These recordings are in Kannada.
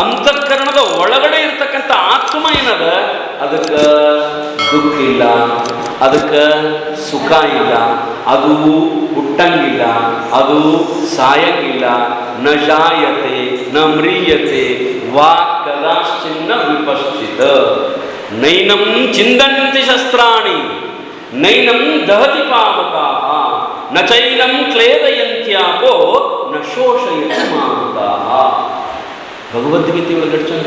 ಅಂತಃಕರಣದ ಒಳಗಡೆ ಇರ್ತಕ್ಕಂಥ ಆತ್ಮ ಏನದ? ಅದಕ್ಕೆ ದುಃಖ ಇಲ್ಲ, ಅದಕ್ಕೆ ಸುಖ ಇಲ್ಲ, ಅದು ಹುಟ್ಟಂಗಿಲ್ಲ, ಅದು ಸಾಯಂಗಿಲ್ಲ. ನ ಜಾಯತೆ ನ ಮ್ರಿಯತೆ, ವಾ ಕದಾಶ್ಚಿನ್ನ ವಿಪಶ್ಚಿತ. ನೈನಂ ಚಿಂದಂತಿ ಶಸ್ತ್ರಾಣಿ, ನೈನಂ ದಹತಿ ಪಾವಕಾ, ನ ಚೈನಂ ಕ್ಲೇದಯಂತ್ಯಾಪೋ, ನ ಶೋಷಯತಿ ಭಗವದ್ಗೀತೆ ಒಳಗೆ ಎಷ್ಟು ಚಂದ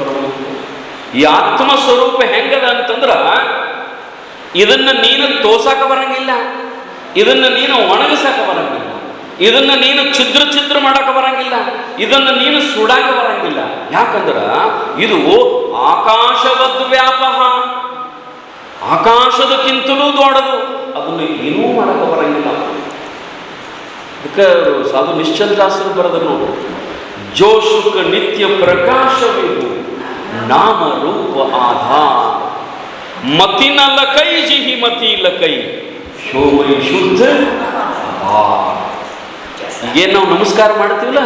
ಪರಮಾತ್ಮ. ಈ ಆತ್ಮ ಸ್ವರೂಪ ಹೆಂಗದ ಅಂತಂದ್ರ, ಇದನ್ನ ನೀನು ತೋಸಾಕ ಬರಂಗಿಲ್ಲ. ಇದನ್ನ ನೀನು ಒಣಗಿಸಾಕ ಬರಂಗಿಲ್ಲ. ಇದನ್ನ ನೀನು ಛಿದ್ರ ಛಿದ್ರ ಮಾಡಕ ಬರಂಗಿಲ್ಲ. ಇದನ್ನ ನೀನು ಸುಡಾಕ ಬರಂಗಿಲ್ಲ. ಯಾಕಂದ್ರ, ಇದು ಆಕಾಶವದ್ ವ್ಯಾಪಹ ಆಕಾಶದಕ್ಕಿಂತಲೂ ದೊಡ್ಡದು. ಅದನ್ನು ಏನೂ ಮಾಡಕ ಬರಂಗಿಲ್ಲ. ಅದಕ್ಕೆ ಸಾಧು ನಿಶ್ಚಲದಾಸರು ಜೋಶುಕ ನಿತ್ಯ ಪ್ರಕಾಶವಿದು, ನಾಮ ರೂಪ ಆಧಾರ. ಮತಿನ ಲಕೈ ಜಿಹಿ ಮತಿ ಲಕೈ ಶೋಮೈ ಶುದ್ಧ ಏನು ನಾವು ನಮಸ್ಕಾರ ಮಾಡ್ತೀವಲ್ಲ?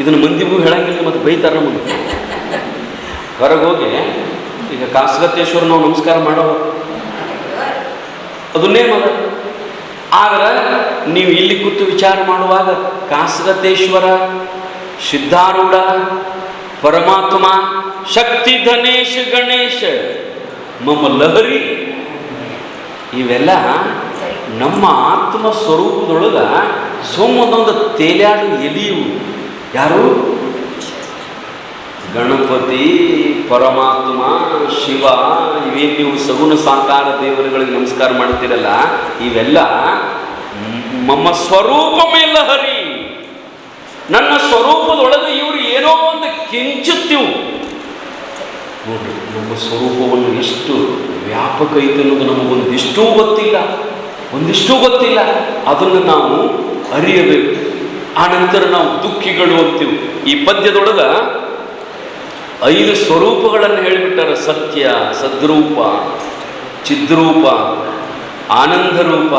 ಇದನ್ನು ಮಂದಿಗೂ ಹೇಳಂಗಿಲ್ಲ, ಮತ್ತೆ ಬೈತಾರೆ ನಮಗೆ ಹೊರಗೆ ಹೋಗಿ ಈಗ ಕಾಸಗತ್ತೇಶ್ವರ ನಾವು ನಮಸ್ಕಾರ ಮಾಡೋ ಅದನ್ನೇ ಮಗ ಆದ್ರೆ, ನೀವು ಇಲ್ಲಿ ಕೂತು ವಿಚಾರ ಮಾಡುವಾಗ ಕಾಸಗತೇಶ್ವರ ಸಿದ್ಧಾರೂಢ, ಪರಮಾತ್ಮ, ಶಕ್ತಿ ಧನೇಶ ಗಣೇಶ ಮಮ್ಮ ಲಹರಿ, ಇವೆಲ್ಲ ನಮ್ಮ ಆತ್ಮ ಸ್ವರೂಪದೊಳಗ ಸೋಮದೊಂದು ತೇಲ್ಯಾಡು ಎಲಿಯು. ಯಾರು? ಗಣಪತಿ, ಪರಮಾತ್ಮ, ಶಿವ, ಇವೇನು ನೀವು ಸಗುಣ ಸಾಕಾರ ದೇವರುಗಳಿಗೆ ನಮಸ್ಕಾರ ಮಾಡ್ತೀರಲ್ಲ, ಇವೆಲ್ಲ ಮಮ್ಮ ಸ್ವರೂಪ ಮೇಲೆ ಲಹರಿ. ನನ್ನ ಸ್ವರೂಪದೊಳಗೆ ಇವರು ಏನೋ ಒಂದು ಕಿಂಚುತ್ತಿವು. ನೋಡಿ ನಮ್ಮ ಸ್ವರೂಪವನ್ನು ಎಷ್ಟು ವ್ಯಾಪಕ ಐತೆ ಅನ್ನೋದು ನಮಗೊಂದಿಷ್ಟೂ ಗೊತ್ತಿಲ್ಲ. ಒಂದಿಷ್ಟೂ ಗೊತ್ತಿಲ್ಲ. ಅದನ್ನು ನಾವು ಅರಿಯಬೇಕು. ಆ ನಂತರ ನಾವು ದುಃಖಿಗಳು ಅಂತೀವಿ. ಈ ಪದ್ಯದೊಳಗ ಐದು ಸ್ವರೂಪಗಳನ್ನು ಹೇಳಿಬಿಟ್ಟಾರ. ಸತ್ಯ, ಸದ್ರೂಪ, ಚಿದ್ರೂಪ ಆನಂದ ರೂಪ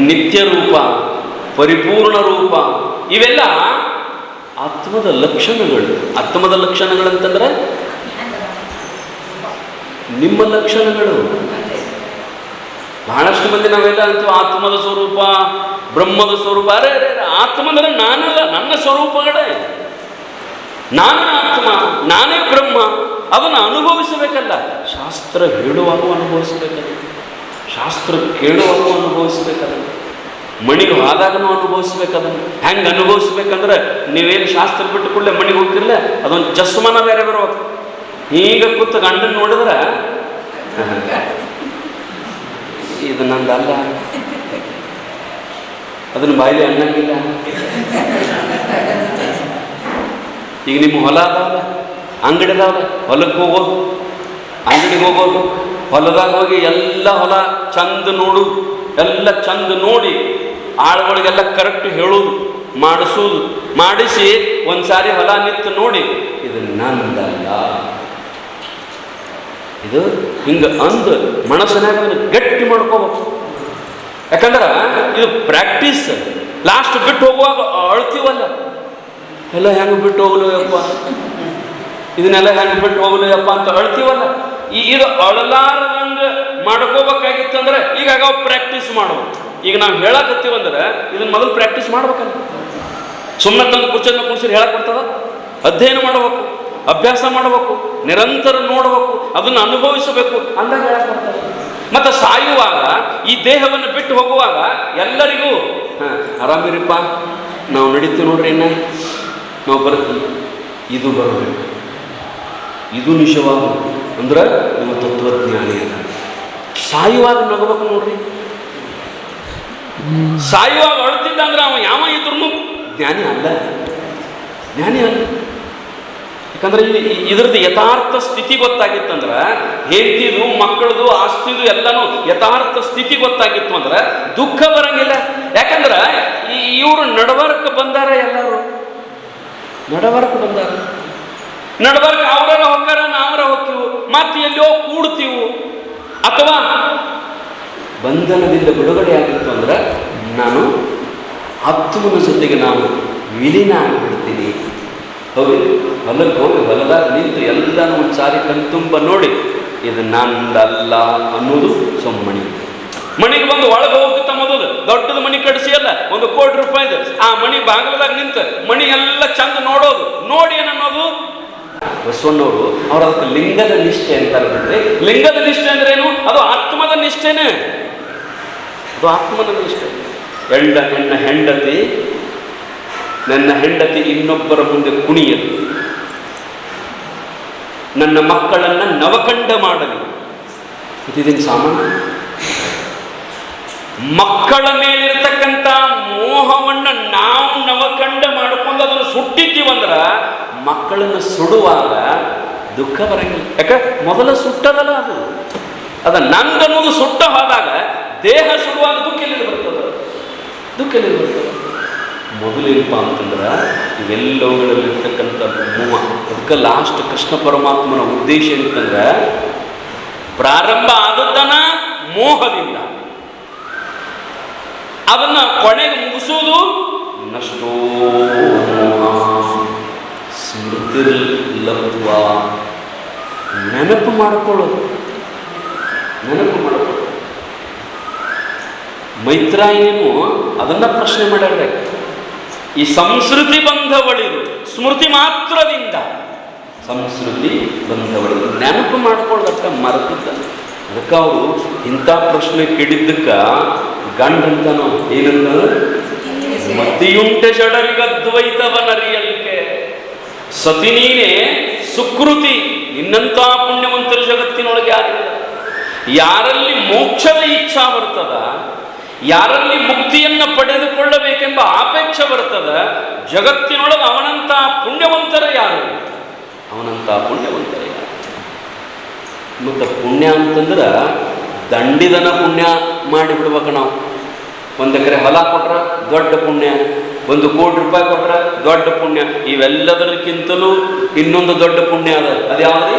ನಿತ್ಯ ರೂಪ ಪರಿಪೂರ್ಣ ರೂಪ ಇವೆಲ್ಲ ಆತ್ಮದ ಲಕ್ಷಣಗಳು. ಆತ್ಮದ ಲಕ್ಷಣಗಳಂತಂದ್ರೆ? ನಿಮ್ಮ ಲಕ್ಷಣಗಳು. ಬಹಳಷ್ಟು ಮಂದಿ ನಾವೆಲ್ಲ ಅಂತೀವಿ ಆತ್ಮದ ಸ್ವರೂಪ ಬ್ರಹ್ಮದ ಸ್ವರೂಪ. ಅರೆ ಅರೆ ಅರೆ, ಆತ್ಮ ಅಂದ್ರೆ ನಾನಲ್ಲ ನನ್ನ ಸ್ವರೂಪಗಳೇ. ನಾನು ಆತ್ಮ ನಾನೇ ಬ್ರಹ್ಮ. ಅದನ್ನು ಅನುಭವಿಸಬೇಕಲ್ಲ. ಶಾಸ್ತ್ರ ಹೇಳುವಾಗೂ ಅನುಭವಿಸಬೇಕಲ್ಲ. ಶಾಸ್ತ್ರ ಕೇಳುವಾಗೂ ಅನುಭವಿಸಬೇಕಲ್ಲ. ಮಣಿಗೆ ಹೋದಾಗನೂ ಅನುಭವಿಸ್ಬೇಕದನ್ನು ಹೆಂಗೆ ಅನುಭವಿಸ್ಬೇಕಂದ್ರೆ ನೀವೇನು ಶಾಸ್ತ್ರ ಬಿಟ್ಟು ಕೂಡಲೇ ಮಣಿಗೆ ಹೋಗ್ತಿರಲ್ಲ ಅದೊಂದು ಜಸ್ಮನ ಬೇರೆ ಬರ್ಬೇಕು ಈಗ ಕೂತು ಗಂಡನ ನೋಡಿದ್ರೆ, ಇದು ನಂದಲ್ಲ ಅದನ್ನು ಬಾಯಿಲಿ ಅನ್ನಂಗಿಲ್ಲ. ಈಗ ನಿಮ್ಮ ಹೊಲ ಅದಾವಲ್ಲ ಅಂಗಡಿ ಅದಾವಲ್ಲ ಹೊಲಕ್ಕೆ ಹೋಗೋದು ಅಂಗಡಿಗೆ ಹೋಗೋದು ಹೊಲದಾಗ ಹೋಗಿ ಎಲ್ಲ ಹೊಲ ಚಂದ ನೋಡು, ಎಲ್ಲ ಚಂದ ನೋಡಿ ಆಳುಗಳಿಗೆಲ್ಲ ಕರೆಕ್ಟ್ ಹೇಳೋದು, ಮಾಡಿಸೋದು, ಮಾಡಿಸಿ ಒಂದ್ಸಾರಿ ಹೊಲ ನಿಂತು ನೋಡಿ, ಇದು ನಂದಲ್ಲ. ಇದು ಹಿಂಗೆ ಅಂದು ಮನಸ್ಸಿನಾಗ ಗಟ್ಟಿ ಮಾಡ್ಕೋಬೇಕು. ಯಾಕಂದ್ರೆ ಇದು ಪ್ರಾಕ್ಟೀಸ್ ಲಾಸ್ಟ್ ಬಿಟ್ಟು ಹೋಗುವಾಗ ಅಳ್ತೀವಲ್ಲ? ಎಲ್ಲ ಹೆಂಗೆ ಬಿಟ್ಟು ಹೋಗ್ಲು ಯಪ್ಪ ಇದನ್ನೆಲ್ಲ ಹೆಂಗೆ ಬಿಟ್ಟು ಹೋಗ್ಲು ಯಪ್ಪ ಅಂತ ಅಳ್ತೀವಲ್ಲ? ಈ ಇದು ಅಳಲಾರದಂಗೆ ಮಾಡ್ಕೋಬೇಕಾಗಿತ್ತಂದ್ರೆ ಈಗ ಪ್ರಾಕ್ಟೀಸ್ ಮಾಡ್ಬೇಕು ಈಗ ನಾವು ಹೇಳಕತ್ತೀವಂದ್ರೆ ಇದನ್ನ ಮೊದಲು ಪ್ರಾಕ್ಟೀಸ್ ಮಾಡ್ಬೇಕಲ್ಲ. ಸುಮ್ಮನೆ ತಂದು ಕುರ್ಚನ್ನ ಕುರ್ಸಿರಿ ಹೇಳಕ್ಕೆ ಬರ್ತದ? ಅಧ್ಯಯನ ಮಾಡಬೇಕು, ಅಭ್ಯಾಸ ಮಾಡಬೇಕು, ನಿರಂತರ ನೋಡಬೇಕು, ಅದನ್ನು ಅನುಭವಿಸಬೇಕು ಅಂದಾಗ ಹೇಳಕ್ ಬರ್ತದೆ. ಮತ್ತು ಸಾಯುವಾಗ, ಈ ದೇಹವನ್ನು ಬಿಟ್ಟು ಹೋಗುವಾಗ ಎಲ್ಲರಿಗೂ, ಹಾಂ, ಆರಾಮಿರಿಪ್ಪ, ನಾವು ನಡೀತೀವಿ ನೋಡ್ರಿ ಇನ್ನ. ನಾವು ಬರ್ತೀವಿ. ಇದು ಬರಬೇಕು ಇದು ನಿಜವಾದ ಅಂದ್ರೆ ನಿಮ್ಮ ತತ್ವಜ್ಞಾನಿ ಅಲ್ಲ ಸಾಯುವಾಗ ನಗಬೇಕು ನೋಡ್ರಿ. ಸಾಯುವಾಗ ಅಳುತ್ತಿದ್ದ ಅಂದ್ರೆ ಅವ ಯಾವ ಇದ್ರು ಜ್ಞಾನಿ ಅಲ್ಲ. ಜ್ಞಾನಿ ಅಲ್ಲ. ಯಾಕಂದ್ರೆ ಇದ್ರದ್ದು ಯಥಾರ್ಥ ಸ್ಥಿತಿ ಗೊತ್ತಾಗಿತ್ತಂದ್ರೆ ಹೆಂಡತಿದು, ಮಕ್ಕಳದು, ಆಸ್ತಿದು ಎಲ್ಲನೂ ಯಥಾರ್ಥ ಸ್ಥಿತಿ ಗೊತ್ತಾಗಿತ್ತು ಅಂದ್ರೆ ದುಃಖ ಬರಂಗಿಲ್ಲ. ಯಾಕಂದ್ರೆ ಇವರು ನಡವರ್ಕ ಬಂದಾರ ಎಲ್ಲರೂ. ನಡವರ್ಕ ಬಂದಾರ. ನಡವರ್ಕ ಅವರ ಹೊಕ್ಕಾರ ನಾವರ ಹೊಕ್ಕಿವು. ಮತ್ತೆ ಎಲ್ಲೋ ಕೂಡ್ತೀವು. ಅಥವಾ ಬಂಧನದಿಂದ ಬಿಡುಗಡೆ ಆಗಿತ್ತು ಅಂದ್ರೆ ನಾನು ಆತ್ಮನ ಜೊತೆಗೆ ನಾನು ವಿಲೀನ ಆಗಿಬಿಡ್ತೀನಿ. ಹೌದು. ಹೊಲಕ್ಕೆ ಹೋಗಿ ಹೊಲದಾಗ ನಿಂತು ಎಲ್ಲನೂ ಸಾರಿ ಕಣ್ತುಂಬ ನೋಡಿ ಇದು ನಂದಲ್ಲ ಅನ್ನೋದು ಸೊಮ್ಮಣಿ ಮಣಿಗೆ ಬಂದು ಒಳಗೆ ಹೋಗುತ್ತ ಮೊದಲು. ದೊಡ್ಡದು ಮಣಿ ಕಡಿಸಿ ಅಲ್ಲ, ಒಂದು ಕೋಟಿ ರೂಪಾಯಿ ರೂಪಾಯಿದು ಆ ಮಣಿ ಬಾಗಿಲದಾಗ ನಿಂತು ಮಣಿ ಎಲ್ಲ ಚಂದ ನೋಡೋದು. ನೋಡಿ ಏನನ್ನೋದು? ಬಸವಣ್ಣವರು ಅವ್ರ ಅದಕ್ಕೆ ಲಿಂಗದ ನಿಷ್ಠೆ ಅಂತ ಬಿಡ್ರಿ. ಲಿಂಗದ ನಿಷ್ಠೆ ಅಂದ್ರೆ ಏನು? ಅದು ಆತ್ಮದ ನಿಷ್ಠೆನೇ. ಅದು ಆತ್ಮನಲ್ಲಿ ಇಷ್ಟ ಹೆಂಡ ನನ್ನ ಹೆಂಡತಿ ನನ್ನ ಹೆಂಡತಿ ಇನ್ನೊಬ್ಬರ ಮುಂದೆ ಕುಣಿಯಲು. ನನ್ನ ಮಕ್ಕಳನ್ನ ನವಕಂಡ ಮಾಡಲು. ಇದಿನ ಸಾಮಾನ್ಯ? ಮಕ್ಕಳ ಮೇಲಿರ್ತಕ್ಕಂಥ ಮೋಹವನ್ನು ನಾವು ನವಕಂಡ ಮಾಡ್ಕೊಂಡು ಅದನ್ನು ಸುಟ್ಟಿದ್ದೀವಂದ್ರ ಮಕ್ಕಳನ್ನು ಸುಡುವಾಗ ದುಃಖ ಬರಂಗಿಲ್ಲ. ಯಾಕೆ? ಮೊದಲು ಸುಟ್ಟದಲ್ಲ ಅದು. ಅದ ನಂದನ್ನೋದು ಸುಟ್ಟ ಹೋದಾಗ ದೇಹ ಸುಡುವಾಗ ದುಃಖ ಎಲ್ಲಿ ಬರ್ತದೆ ದುಃಖ ಎಲ್ಲಿ ಬರ್ತದೆ? ಮೊದಲೇನಪ್ಪ ಅಂತಂದ್ರೆ ಇವೆಲ್ಲವುಗಳಲ್ಲಿರ್ತಕ್ಕಂಥ ಮೂವ, ಅದಕ್ಕೆ ಲಾಸ್ಟ್ ಕೃಷ್ಣ ಪರಮಾತ್ಮನ ಉದ್ದೇಶ ಏನಂತಂದ್ರೆ ಪ್ರಾರಂಭ ಆದದ್ದನ ಮೋಹದಿಂದ. ಅದನ್ನ ಕೊನೆಗೆ ಮುಗಿಸೋದು ನಷ್ಟೋ ಸ್ಮೃತಿರ್ಲಬ್ಧ್ವ ನೆನಪು ಮಾಡಿಕೊಳ್ಳೋದು. ನೆನಪು ಮಾಡಿಕೊಳ್ಳೋದು. ಮೈತ್ರಾಯಿನಿನು ಅದನ್ನ ಪ್ರಶ್ನೆ ಮಾಡಿದ್ರೆ ಈ ಸಂಸ್ಕೃತಿ ಬಂಧವಳಿದು, ಸ್ಮೃತಿ ಮಾತ್ರದಿಂದ ಸಂಸ್ಕೃತಿ ಬಂಧವಳಿದು ನೆನಪು ಮಾಡ್ಕೊಳ್ಳೋದಕ್ಕೆ ಮರೆತಿದ್ದ. ಅದಕ್ಕೆ ಅವರು ಇಂಥ ಪ್ರಶ್ನೆ ಕೇಳಿದ್ದಕ್ಕ ಗಂಡಂತನು ಏನಂತ ಮತಿಯುಂಟೆ ಷಡರಿಗದ್ವೈತವನರಿಯಲಿಕೆ ಸತಿ ನೀನೇ ಸುಕೃತಿ ನಿನ್ನಂಥ ಪುಣ್ಯವಂತರ ಜಗತ್ತಿನೊಳಗೆ ಯಾರಿಲ್ಲ ಯಾರಲ್ಲಿ ಮೋಕ್ಷದ ಇಚ್ಛಾ ಬರ್ತದ ಯಾರಲ್ಲಿ ಮುಕ್ತಿಯನ್ನು ಪಡೆದುಕೊಳ್ಳಬೇಕೆಂಬ ಆಪೇಕ್ಷೆ ಬರ್ತದ, ಜಗತ್ತಿನೊಳಗೆ ಅವನಂತ ಪುಣ್ಯವಂತರ ಯಾರು? ಅವನಂತ ಪುಣ್ಯವಂತರ ಯಾರು? ಮತ್ತು ಪುಣ್ಯ ಅಂತಂದ್ರೆ ದಂಡಿದನ ಪುಣ್ಯ ಮಾಡಿಬಿಡ್ಬೇಕು ನಾವು. ಒಂದು ಎಕರೆ ಹೊಲ ಕೊಟ್ರೆ ದೊಡ್ಡ ಪುಣ್ಯ, ಒಂದು ಕೋಟಿ ರೂಪಾಯಿ ಕೊಟ್ರೆ ದೊಡ್ಡ ಪುಣ್ಯ. ಇವೆಲ್ಲದರಕ್ಕಿಂತಲೂ ಇನ್ನೊಂದು ದೊಡ್ಡ ಪುಣ್ಯ ಅದ. ಅದ್ಯಾವುದು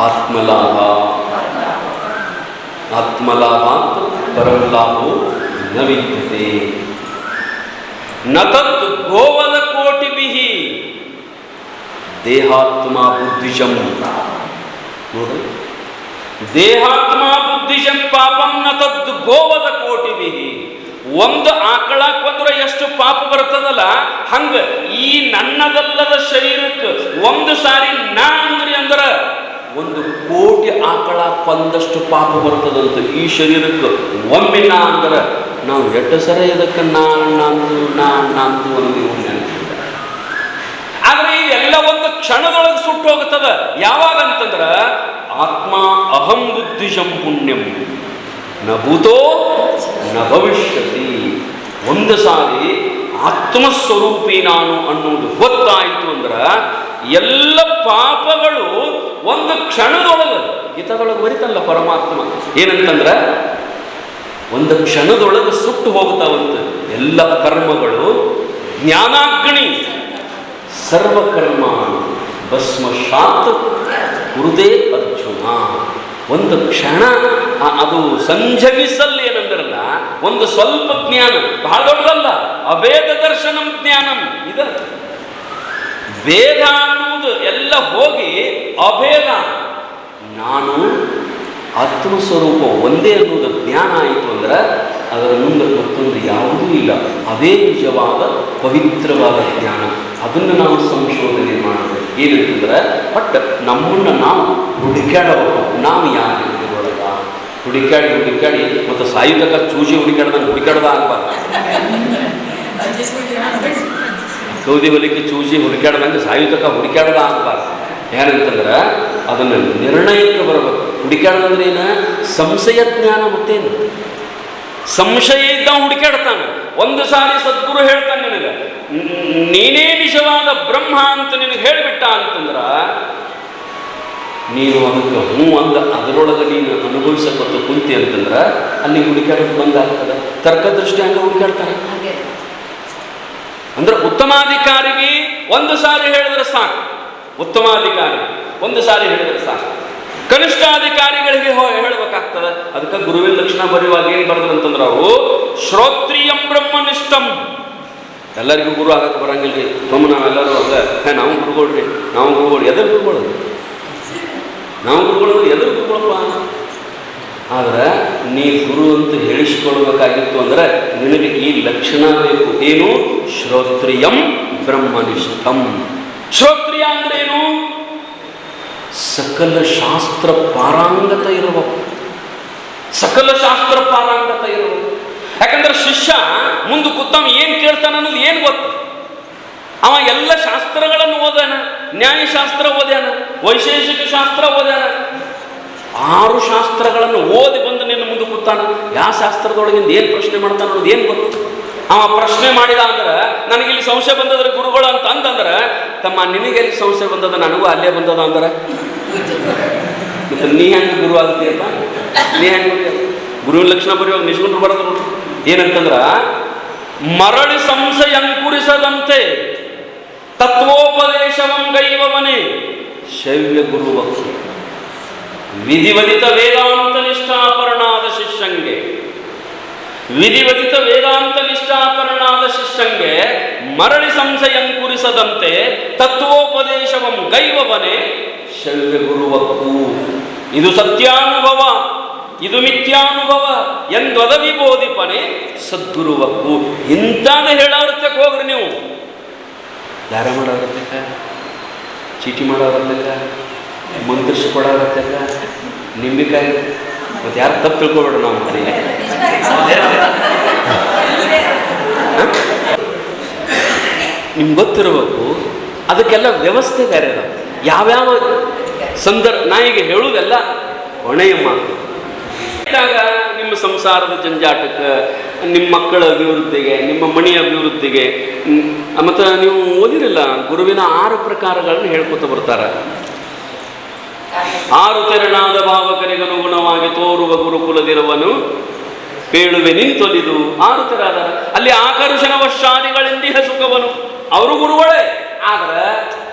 ಆತ್ಮಲಾಭ. ಆತ್ಮಲಾಭ ಪರಲಾಭೋ ನ ನವಿದ್ಯತೆ ನತತ್ ಗೋವನ ಕೋಟಿಭಿ ದೇಹಾತ್ಮ ಬುದ್ಧಿಶಂ. ನೋಡಿ ದೇಹಾತ್ಮ ಬುದ್ಧಿಶಂ ಪಾಪಂ ನತದ್ ತದ್ ಗೋವದ ಕೋಟಿ ಬಿಹಿ. ಒಂದು ಆಕಳ ಕೊಂದ್ರೆ ಎಷ್ಟು ಪಾಪ ಬರ್ತದಲ್ಲ ಹಂಗ ಈ ನನ್ನದಲ್ಲದ ಶರೀರಕ್ಕೆ ಒಂದು ಸಾರಿ ನಾ ಅಂದ್ರಿ ಅಂದ್ರ ಒಂದು ಕೋಟಿ ಆಕಳ ಕೊಂದಷ್ಟು ಪಾಪ ಬರ್ತದಂತ ಈ ಶರೀರಕ್ಕೆ ಒಮ್ಮೆ ನಾ ಅಂದ್ರ ನಾವು ಎಷ್ಟು ಸರ ಇದಕ್ಕೆ ನಾ ನಂದು ನಾ ನಂದು ಒಂದು ಆದರೆ ಇದೆಲ್ಲ ಒಂದು ಕ್ಷಣದೊಳಗೆ ಸುಟ್ಟು ಹೋಗುತ್ತದ ಯಾವಾಗ ಅಂತಂದ್ರ ಆತ್ಮ ಅಹಂ ಬುದ್ಧಿಶಂ ಪುಣ್ಯಂ. ನ ಭೂತೋ, ನ ಭವಿಷ್ಯತಿ. ಒಂದು ಸಾರಿ ಆತ್ಮಸ್ವರೂಪಿ ನಾನು ಅನ್ನೋದು ಗೊತ್ತಾಯಿತು ಅಂದ್ರೆ ಎಲ್ಲ ಪಾಪಗಳು ಒಂದು ಕ್ಷಣದೊಳಗೆ ಗೀತದೊಳಗೆ ಬರಿತಲ್ಲ ಪರಮಾತ್ಮ. ಏನಂತಂದ್ರೆ, ಒಂದು ಕ್ಷಣದೊಳಗೆ ಸುಟ್ಟು ಹೋಗ್ತಾವಂತ ಎಲ್ಲ ಕರ್ಮಗಳು ಜ್ಞಾನಾಗ್ನಿ. ಸರ್ವಕರ್ಮ ಭಸ್ಮಶಾತ್ ಗುರುದೇ ಅರ್ಜುನ. ಒಂದು ಕ್ಷಣ ಅದು ಸಂಜಗಿಸಲ್ ಏನಂದ್ರಲ್ಲ, ಒಂದು ಸ್ವಲ್ಪ ಜ್ಞಾನ. ಬಹಳ ದೊಡ್ಡದಲ್ಲ, ಅಭೇದ ದರ್ಶನಂ ಜ್ಞಾನಂ. ಇದ ಭೇದ ಅನ್ನುವುದು ಎಲ್ಲ ಹೋಗಿ ಅಭೇದ. ನಾನು ಆತ್ಮ ಸ್ವರೂಪ ಒಂದೇ ಅನ್ನೋದು ಜ್ಞಾನ ಆಯಿತು ಅಂದ್ರೆ ಅದರ ಮುಂದೆ ಮತ್ತೊಂದು ಯಾವುದೂ ಇಲ್ಲ. ಅದೇ ನಿಜವಾದ ಪವಿತ್ರವಾದ ಜ್ಞಾನ. ಅದನ್ನು ನಾವು ಸಂಶೋಧನೆ ಮಾಡಬೇಕು. ಏನಂತಂದ್ರೆ ಬಟ್ ನಮ್ಮನ್ನು ನಾವು ಹುಡುಕ್ಯಾಡಬೇಕು. ನಾವು ಯಾರು ಇದರೊಳಗ ಹುಡುಕಾಡಿ ಹುಡುಕ್ಯಾಡಿ. ಮತ್ತು ಸಾಯುಧಕ ಚೂಜಿ ಹುಡುಕಾಡ್ದಂಗೆ ಹುಡುಕ್ಯಾಡ್ದ ಆಗ್ಬಾರ್ದು ಕೌದಿ ಹೊಲಿಕೆ, ಚೂಸಿ ಹುಡುಕ್ಯಾಡ್ದಂಗೆ ಸಾಯುತಕ ಹುಡುಕ್ಯಾಡದ ಆಗ್ಬಾರ್ದು. ಏನಂತಂದ್ರೆ ಅದನ್ನು ನಿರ್ಣಯಕ್ಕೆ ಬರಬೇಕು. ಹುಡುಕ್ಯಾಡದಂದ್ರೆ ಏನು? ಸಂಶಯ ಜ್ಞಾನ ಮತ್ತೇನು? ಸಂಶಯ ಇದ್ದ ಹುಡುಕ್ಯಾಡ್ತಾನೆ. ಒಂದು ಸಾರಿ ಸದ್ಗುರು ಹೇಳ್ತಾನೆ ನಿನಗೆ, ನೀನೇ ನಿಜವಾದ ಬ್ರಹ್ಮ ಅಂತ ನಿನಗೆ ಹೇಳಿಬಿಟ್ಟ ಅಂತಂದ್ರೆ, ನೀನು ಅದಕ್ಕೆ ಹ್ಞೂ ಅಂದ ಅದರೊಳಗೆ ನೀನು ಅನುಭವಿಸಬೇಕು ಕುಂತಿ ಅಂತಂದ್ರೆ, ಅಲ್ಲಿ ಹುಡುಕ್ಯಾಡೋದು ಬಂದಾಗ್ತದೆ. ತರ್ಕದೃಷ್ಟಿ ಹಂಗೆ ಹುಡುಕ್ಯಾಡ್ತಾರೆ. ಅಂದ್ರೆ ಉತ್ತಮಾಧಿಕಾರಿಗೆ ಒಂದು ಸಾರಿ ಹೇಳಿದ್ರೆ ಸಾಕು. ಉತ್ತಮಾಧಿಕಾರಿ ಒಂದು ಸಾರಿ ಹೇಳಿದ್ರೆ ಸಾಕು. ಕನಿಷ್ಠ ಅಧಿಕಾರಿಗಳಿಗೆ ಹೇಳ್ಬೇಕಾಗ್ತದೆ. ಅದಕ್ಕೆ ಗುರುವಿನ ಲಕ್ಷಣ ಬರೆಯುವಾಗ ಏನು ಬರೆದ್ರು ಅಂತಂದ್ರೆ ಅವರು ಶ್ರೋತ್ರಿಯಂ ಬ್ರಹ್ಮನಿಷ್ಠಂ. ಎಲ್ಲರಿಗೂ ಗುರು ಆಗಕ್ಕೆ ಬರಂಗಿಲ್ಲ ರೀ ಸುಮ್ಮನೆ ನಾವೆಲ್ಲರೂ ಹಂಗ ಹೇ, ನಾವು ಗುರುಗಳ್ರಿ. ನಾವು ಗುರುಗಳು. ಎದ್ರ ಗುರುಗಳು? ನಾವು ಗುರುಗಳು, ಎದ್ರ ಗುರುಗಳಪ್ಪ ಆದ್ರೆ ನೀ ಗುರು ಅಂತ ಹೇಳಿಸ್ಕೊಳ್ಬೇಕಾಗಿತ್ತು ಅಂದ್ರೆ ನಿನಗೆ ಈ ಲಕ್ಷಣ ಬೇಕು. ಏನು? ಶ್ರೋತ್ರಿಯಂ ಬ್ರಹ್ಮನಿಷ್ಠಂ. ಶ್ರೋತ್ರಿಯ ಅಂದ್ರೇನು? ಸಕಲ ಶಾಸ್ತ್ರ ಪಾರಾಂಗತ ಇರುವ ಸಕಲ ಶಾಸ್ತ್ರ ಪಾರಾಂಗತ ಇರುವ ಯಾಕಂದ್ರೆ ಶಿಷ್ಯ ಮುಂದೆ ಕೂತವ ಏನು ಕೇಳ್ತಾನ ಅನ್ನೋದು ಏನು ಗೊತ್ತು? ಅವ ಎಲ್ಲ ಶಾಸ್ತ್ರಗಳನ್ನು ಓದ್ಯಾನ. ನ್ಯಾಯಶಾಸ್ತ್ರ ಓದ್ಯಾನ. ವೈಶೇಷಿಕ ಶಾಸ್ತ್ರ ಓದ್ಯಾನ. ಆರು ಶಾಸ್ತ್ರಗಳನ್ನು ಓದಿ ಬಂದು ನಿನ್ನ ಮುಂದೆ ಕೂತಾನ. ಯಾವ ಶಾಸ್ತ್ರದೊಳಗಿಂದ ಏನು ಪ್ರಶ್ನೆ ಮಾಡ್ತಾನ ಅನ್ನೋದು ಏನು ಗೊತ್ತು? ಆ ಪ್ರಶ್ನೆ ಮಾಡಿದ ಅಂದ್ರೆ ನನಗೆ ಇಲ್ಲಿ ಸಂಶಯ ಬಂದದ್ರೆ ಗುರುಗಳು ಅಂತ ಅಂತಂದ್ರೆ ತಮ್ಮ ನಿನಗೆ ಎಲ್ಲಿ ಸಂಶಯ ಬಂದದ ನನಗೂ ಅಲ್ಲೇ ಬಂದದ ಅಂದ್ರೆ? ಮತ್ತೆ ನೀ ಹೆಂಗೆ ಗುರು ಆಗ್ತೀಯಪ್ಪ? ನೀ ಹೆಂಗೆ ಗುರುವಿನ ಲಕ್ಷಣ ಬರೆಯುವಾಗ ನಿಷ್ಕೊಂಡ್ರು ಬರೋದು ಏನಂತಂದ್ರ, ಮರಳಿ ಸಂಶಯ ಅಂಕುರಿಸದಂತೆ ತತ್ವೋಪದೇಶವಂ ಗೈವವನೇ ಶೈವ್ಯ ಗುರುವ ವಿಧಿವದಿತ ವೇದಾಂತ ನಿಷ್ಠಾಪರಣಾದ ಶಿಷ್ಯಂಗೆ. ವಿಧಿವದಿತ ವೇದಾಂತ ನಿಷ್ಠಾಪರಣಾದ ಶಿಷ್ಯಂಗೆ ಮರಳಿ ಸಂಶಯಂಕುರಿಸದಂತೆ ತತ್ವೋಪದೇಶವಂ ಗೈವವನೆ ಶಲ್ಯ ಗುರುವಕ್ಕೂ ಇದು ಸತ್ಯಾನುಭವ, ಇದು ಮಿಥ್ಯಾನುಭವ ಎಂದೊದವಿ ಬೋಧಿಪನೆ ಸದ್ಗುರುವಕ್ಕು. ಇಂತಾನೆ ಹೇಳೋರ್ತಕ್ಕೆ ಹೋಗ್ರಿ ನೀವು. ಯಾರ ಮಾಡೋರತ್ತಕ್ಕ ಚೀಟಿ ಮಾಡೋರತ್ತಕ್ಕ ಮಂತ್ರಿಸಿ ಕೊಡೋರತ್ತಕ್ಕ ನಿಂಬಿಕಾಯಿ ಮತ್ತೆ ಯಾರು ತಪ್ಪು ತಿಳ್ಕೊಬೇಡ ನಾವು ನಿಮ್ಗೆ ಗೊತ್ತಿರಬೇಕು, ಅದಕ್ಕೆಲ್ಲ ವ್ಯವಸ್ಥೆ ಬೇರೆ ಅದಾವ. ಯಾವ್ಯಾವ ಸಂದರ್ಭ ನಾ ಈಗ ಹೇಳುವುದೆಲ್ಲ ಹೊಣೆಯ ಮಾತು. ನಿಮ್ಮ ಸಂಸಾರದ ಜಂಜಾಟಕ್ಕೆ, ನಿಮ್ಮ ಮಕ್ಕಳ ಅಭಿವೃದ್ಧಿಗೆ, ನಿಮ್ಮ ಮಣಿ ಅಭಿವೃದ್ಧಿಗೆ ಮತ್ತು ನೀವು ಓದಿರಲ್ಲ, ಗುರುವಿನ ಆರು ಪ್ರಕಾರಗಳನ್ನು ಹೇಳ್ಕೊತ ಬರ್ತಾರೆ. ಆರು ತೆರನಾದ ಭಾವಕರಿಗನುಗುಣವಾಗಿ ತೋರುವ ಗುರುಕುಲದಿರುವನು ಪೇಳುವೆ ನಿಂತೊಲಿದು ಆರು ತೆರಾದ ಅಲ್ಲಿ ಆಕರ್ಷಣ ವರ್ಷಾದಿಗಳಿಂದಿಹ ಸುಖವನು ಅವರು ಗುರುಗಳೇ. ಆದ್ರೆ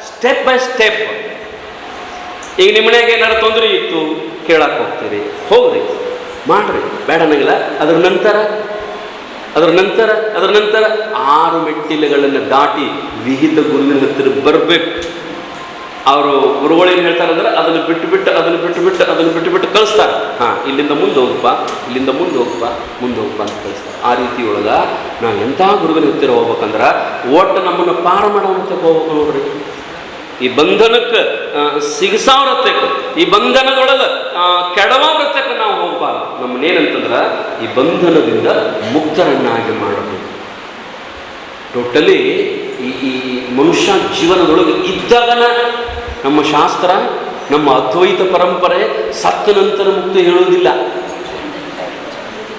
ಸ್ಟೆಪ್ ಬೈ ಸ್ಟೆಪ್ ಈಗ ನಿಮ್ಮ ಏನಾದ್ರು ತೊಂದರೆ ಇತ್ತು ಕೇಳಕ್ಕೆ ಹೋಗ್ತೀರಿ. ಹೋಗ್ರಿ, ಮಾಡ್ರಿ. ಬೇಡ ಅನ್ನಂಗಿಲ್ಲ ಅದ್ರ ನಂತರ, ಅದರ ನಂತರ ಅದರ ನಂತರ ಆರು ಮೆಟ್ಟಿಲುಗಳನ್ನು ದಾಟಿ ವಿಹಿತ ಗುರುವಿನ ಹತ್ತಿರ ಬರಬೇಕು. ಅವರು ಗುರುಗಳು ಏನು ಹೇಳ್ತಾರೆ ಅಂದ್ರೆ ಅದನ್ನು ಬಿಟ್ಟು ಬಿಟ್ಟು ಅದನ್ನು ಬಿಟ್ಟು ಬಿಟ್ಟು ಅದನ್ನು ಬಿಟ್ಟು ಬಿಟ್ಟು ಕಳಿಸ್ತಾರೆ. ಹಾಂ. ಇಲ್ಲಿಂದ ಮುಂದೆ ಹೋಗಪ್ಪ ಇಲ್ಲಿಂದ ಮುಂದೆ ಹೋಗಪ್ಪ ಮುಂದೆ ಹೋಗಪ್ಪ ಅಂತ ಕಳಿಸ್ತಾರೆ. ಆ ರೀತಿ ಒಳಗ ನಾವು ಎಂಥ ಗುರುವಿನ ಹತ್ತಿರ ಹೋಗ್ಬೇಕಂದ್ರೆ ಒಟ್ಟು ನಮ್ಮನ್ನು ಪಾರ ಮಾಡೋವಂತೆ ಹೋಗ್ಬೇಕು ನೋಡ್ರಿ. ಈ ಬಂಧನಕ್ಕೆ ಸಿಗಸಾವ ರಥಕ್ಕೆ ಈ ಬಂಧನದೊಳಗೆ ಕೆಡವ ವ್ರತಕ್ಕೆ ನಾವು ಹೋಗಬಾರ್ದು. ನಮ್ಮನ್ನೇನಂತಂದ್ರೆ ಈ ಬಂಧನದಿಂದ ಮುಕ್ತರನ್ನಾಗಿ ಮಾಡಬೇಕು. ಟೋಟಲಿ ಈ ಈ ಮನುಷ್ಯ ಜೀವನದೊಳಗೆ ಇದ್ದಾಗನ ನಮ್ಮ ಶಾಸ್ತ್ರ, ನಮ್ಮ ಅದ್ವೈತ ಪರಂಪರೆ ಸತ್ತ ನಂತರ ಮುಕ್ತಿ ಹೇಳುವುದಿಲ್ಲ.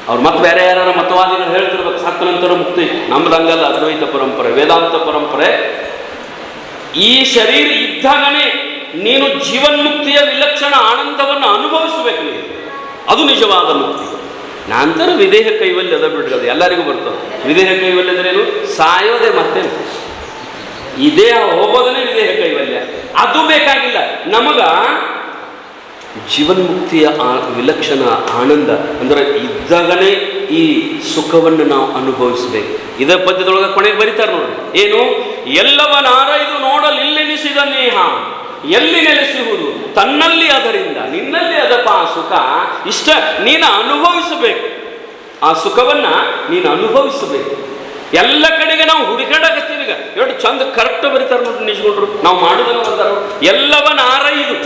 ಅವ್ರು ಮತ್ತೆ ಬೇರೆ ಯಾರು ಮತವಾದಿಗಳು ಹೇಳ್ತಿರ್ಬೇಕು ಸತ್ತ ನಂತರ ಮುಕ್ತಿ. ನಮ್ದು ಹಂಗಲ್ಲ, ಅದ್ವೈತ ಪರಂಪರೆ, ವೇದಾಂತ ಪರಂಪರೆ. ಈ ಶರೀರ ಇದ್ದಾಗಲೇ ನೀನು ಜೀವನ್ಮುಕ್ತಿಯ ವಿಲಕ್ಷಣ ಆನಂದವನ್ನು ಅನುಭವಿಸಬೇಕು ನೀನು. ಅದು ನಿಜವಾದ ಮುಕ್ತಿ. ನಂತರ ವಿದೇಹ ಕೈವಲ್ಯದ ಬಿಡ್ರಿ, ಅದು ಎಲ್ಲರಿಗೂ ಬರ್ತದೆ. ವಿದೇಹ ಕೈವಲ್ಯ ಅಂದ್ರೇನು ಸಾಯೋದೆ ಮತ್ತೆ. ಈ ದೇಹ ಹೋಗೋದನ್ನೇ ವಿದೇಹ ಕೈವಲ್ಯ. ಅದು ಬೇಕಾಗಿಲ್ಲ. ನಮಗ ಜೀವನ್ಮುಕ್ತಿಯ ಆ ವಿಲಕ್ಷಣ ಆನಂದ ಅಂದ್ರೆ ಇದ್ದಾಗಲೇ ಈ ಸುಖವನ್ನು ನಾವು ಅನುಭವಿಸಬೇಕು. ಇದರ ಪದ್ಯದೊಳಗೆ ಕೊನೆಗೆ ಬರೀತಾರೆ ನೋಡಿ ಏನು? ಎಲ್ಲವನಾರೈದು ನೋಡಲಿಲ್ಲೆನಿಸಿದ ನೇಹ. ಎಲ್ಲಿ ನೆಲೆಸುವುದು ತನ್ನಲ್ಲಿ ಅದರಿಂದ. ನಿನ್ನಲ್ಲಿ ಅದಪ್ಪ ಆ ಸುಖ. ಇಷ್ಟ, ನೀನು ಅನುಭವಿಸಬೇಕು. ಆ ಸುಖವನ್ನ ನೀನು ಅನುಭವಿಸಬೇಕು. ಎಲ್ಲ ಕಡೆಗೆ ನಾವು ಹುಡುಕಾಡಕತ್ತೀವಿ ಈಗ. ಎಷ್ಟು ಚಂದ ಕರೆಕ್ಟ್ ಬರೀತಾರೆ ನೋಡಿ ನಿಜ್ಕೊಂಡ್ರು ನಾವು ಮಾಡೋದನ್ನು ಅಂತಾರ ಎಲ್ಲವನ್ನ ಆರೈದು.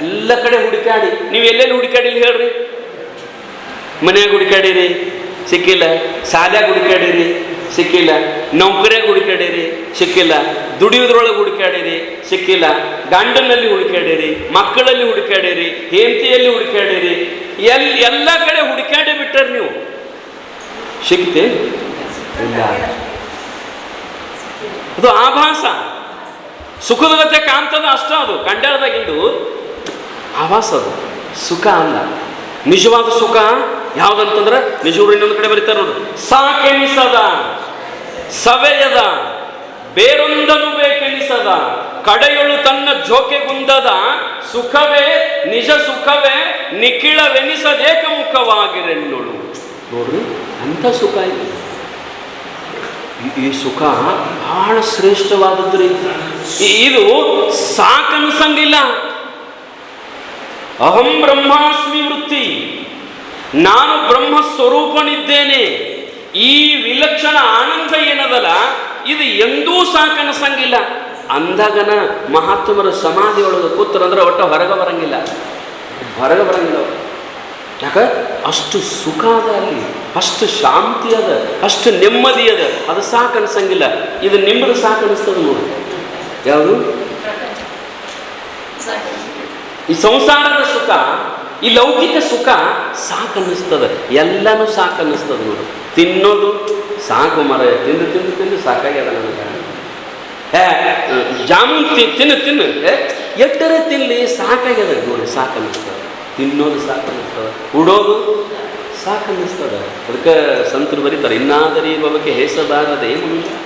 ಎಲ್ಲ ಕಡೆ ಹುಡುಕಾಡಿ. ನೀವು ಎಲ್ಲೆಲ್ಲಿ ಹುಡುಕಾಡಿಲ್ಲ ಹೇಳ್ರಿ? ಮನೆಯಾಗ ಹುಡುಕಾಡಿರಿ? ಸಿಕ್ಕಿಲ್ಲ. ಸಾಲ್ಯಾಗ ಹುಡುಕಾಡಿರಿ? ಸಿಕ್ಕಿಲ್ಲ. ನೌಕರಿಯಾಗ ಹುಡುಕಾಡಿರಿ? ಸಿಕ್ಕಿಲ್ಲ. ದುಡಿಯೋದ್ರೊಳಗೆ ಹುಡುಕಾಡಿರಿ? ಸಿಕ್ಕಿಲ್ಲ. ಗಂಡನಲ್ಲಿ ಹುಡುಕಾಡಿರಿ? ಮಕ್ಕಳಲ್ಲಿ ಹುಡುಕಾಡಿರಿ? ಹೆಂಡತಿಯಲ್ಲಿ ಹುಡುಕಾಡಿರಿ? ಎಲ್ಲಿ ಎಲ್ಲ ಕಡೆ ಹುಡುಕಾಡಿ ಬಿಟ್ಟರೆ ನೀವು. ಸಿಕ್ತೆ ಅದು ಆಭಾಸ. ಸುಖದ ಗತಿ ಕಾಣ್ತದ ಅಷ್ಟ ಅದು. ಕಂಡಾರದಾಗಿಂದು ಆಭಾಸ ಅದು. ಸುಖ ಅಲ್ಲ ನಿಜವಾದ ಸುಖ ಯಾವ್ದಂತಂದ್ರೆ ನಿಜವರು ಇನ್ನೊಂದು ಕಡೆ ಬರೀತಾರೆ ನೋಡು. ಸಾಕೆನಿಸದ. ಸವೆಯದ. ಬೇರೊಂದನು ಬೇಕೆನಿಸದ. ಕಡೆಯೊಳು ತನ್ನ ಜೋಕೆಗುಂದದ ಸುಖವೇ, ನಿಜ ಸುಖವೇ ನಿಖಿಳವೆನಿಸದೇಕ ನೋಡು ನೋಡ್ರಿ ಅಂಥ ಸುಖ ಇದೆ ಈ- ಸುಖ ಬಹಳ ಶ್ರೇಷ್ಠವಾದದ್ದು ರೀ. ಈ- ಇದು ಸಾಕನ್ಸಂಗಿಲ್ಲ. ಅಹಂ ಬ್ರಹ್ಮಾಸ್ಮಿ ವೃತ್ತಿ. ನಾನು ಬ್ರಹ್ಮ ಸ್ವರೂಪನಿದ್ದೇನೆ ಈ ವಿಲಕ್ಷಣ ಆನಂದ ಏನದಲ್ಲ, ಇದು ಎಂದೂ ಸಾಕನ್ಸಂಗಿಲ್ಲ. ಅಂದಾಗನ ಮಹಾತ್ಮರ ಸಮಾಧಿ ಒಳಗೆ ಕೂತರಂದ್ರೆ ಒಟ್ಟ ಹೊರಗೆ ಬರಂಗಿಲ್ಲ. ಹೊರಗೆ ಬರಂಗಿಲ್ಲ. ಯಾಕ? ಅಷ್ಟು ಸುಖ ಅದ ಅಲ್ಲಿ, ಅಷ್ಟು ಶಾಂತಿ ಅದ, ಅಷ್ಟು ನೆಮ್ಮದಿ ಅದ. ಅದು ಸಾಕು ಅನ್ಸಂಗಿಲ್ಲ ಇದು ನಿಮ್ಮದು ಸಾಕು ಅನಿಸ್ತದ ನೋಡಿ. ಯಾವುದು? ಈ ಸಂಸಾರದ ಸುಖ, ಈ ಲೌಕಿಕ ಸುಖ ಸಾಕು ಅನ್ನಿಸ್ತದ ಎಲ್ಲನೂ ಸಾಕು ಅನ್ನಿಸ್ತದ ನೋಡು. ತಿನ್ನೋದು ಸಾಕು ಮರ ತಿಂದು ತಿಂದು ತಿಂದು ಸಾಕಾಗ್ಯದ ನನಗೆ. ಹೇ, ಜಾಮೂನ್ ತಿನ್ನು ತಿನ್ನು. ಏ ಎಟ್ಟರೆ ತಿನ್ಲಿ ಸಾಕಾಗ್ಯದ ನೋಡಿ ಸಾಕು ಅನ್ನಿಸ್ತದ ತಿನ್ನೋದು ಸಾಕು ಅನ್ನಿಸ್ತದ ಉಡೋದು ಸಾಕು ಅನ್ನಿಸ್ತದ ಅದಕ್ಕೆ ಸಂತರು ಬರೀತಾರೆ ಇನ್ನಾದರಿ ಇರುವಕ್ಕೆ ಹೇಸಬಾರದೇ ಮನುಷ್ಯ